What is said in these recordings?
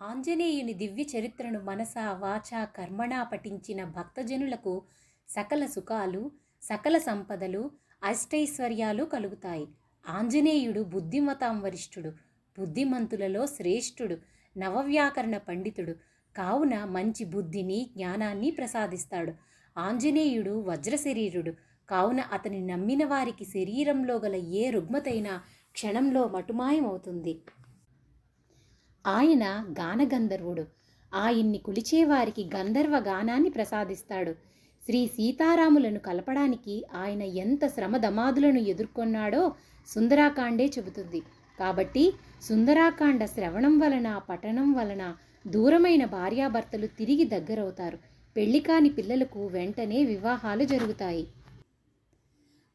ఆంజనేయుని దివ్య చరిత్రను మనస వాచ కర్మణా పఠించిన భక్తజనులకు సకల సుఖాలు సకల సంపదలు అష్టైశ్వర్యాలు కలుగుతాయి. ఆంజనేయుడు బుద్ధిమతాం వరిష్ఠుడు బుద్ధిమంతులలో శ్రేష్ఠుడు నవవ్యాకరణ పండితుడు. కావున మంచి బుద్ధిని జ్ఞానాన్ని ప్రసాదిస్తాడు. ఆంజనేయుడు వజ్రశరీరుడు. కావున అతని నమ్మిన వారికి శరీరంలో గల ఏ రుగ్మతైనా క్షణంలో మటుమాయమవుతుంది. ఆయన గానగంధర్వుడు. ఆయన్ని కొలిచేవారికి గంధర్వ గానాన్ని ప్రసాదిస్తాడు. శ్రీ సీతారాములను కలపడానికి ఆయన ఎంత శ్రమదమాదులను ఎదుర్కొన్నాడో సుందరాకాండే చెబుతుంది. కాబట్టి సుందరాకాండ శ్రవణం వలన పఠనం వలన దూరమైన భార్యాభర్తలు తిరిగి దగ్గరవుతారు. పెళ్ళి కాని పిల్లలకు వెంటనే వివాహాలు జరుగుతాయి.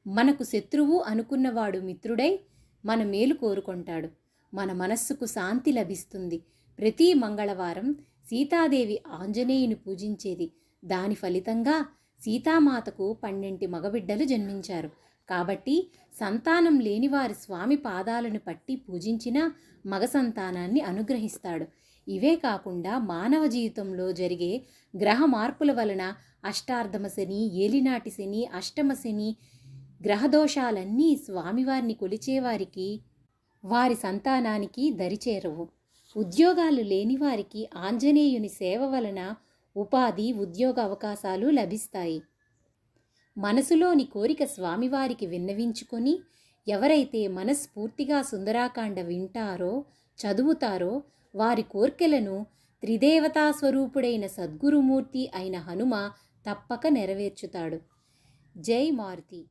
మనకు శత్రువు అనుకున్నవాడు మిత్రుడై మన మేలు కోరుకుంటాడు. మన మనస్సుకు శాంతి లభిస్తుంది. ప్రతి మంగళవారం సీతాదేవి ఆంజనేయుని పూజించేది. దాని ఫలితంగా సీతామాతకు పన్నెంటి మగబిడ్డలు జన్మించారు. కాబట్టి సంతానం లేనివారి స్వామి పాదాలను పట్టి పూజించిన మగ సంతానాన్ని అనుగ్రహిస్తాడు. ఇవే కాకుండా మానవ జీవితంలో జరిగే గ్రహ మార్పుల వలన అష్టార్ధమ శని ఏలినాటి శని అష్టమ శని గ్రహదోషాలన్నీ స్వామివారిని కొలిచేవారికి వారి సంతానానికి దరిచేరవు. ఉద్యోగాలు లేని వారికి ఆంజనేయుని సేవ వలన ఉపాధి ఉద్యోగ అవకాశాలు లభిస్తాయి. మనసులోని కోరిక స్వామివారికి విన్నవించుకొని ఎవరైతే మనస్ఫూర్తిగా సుందరాకాండ వింటారో చదువుతారో వారి కోర్కెలను త్రిదేవతా స్వరూపుడైన సద్గురుమూర్తి అయిన హనుమ తప్పక నెరవేర్చుతాడు. జై మారుతి.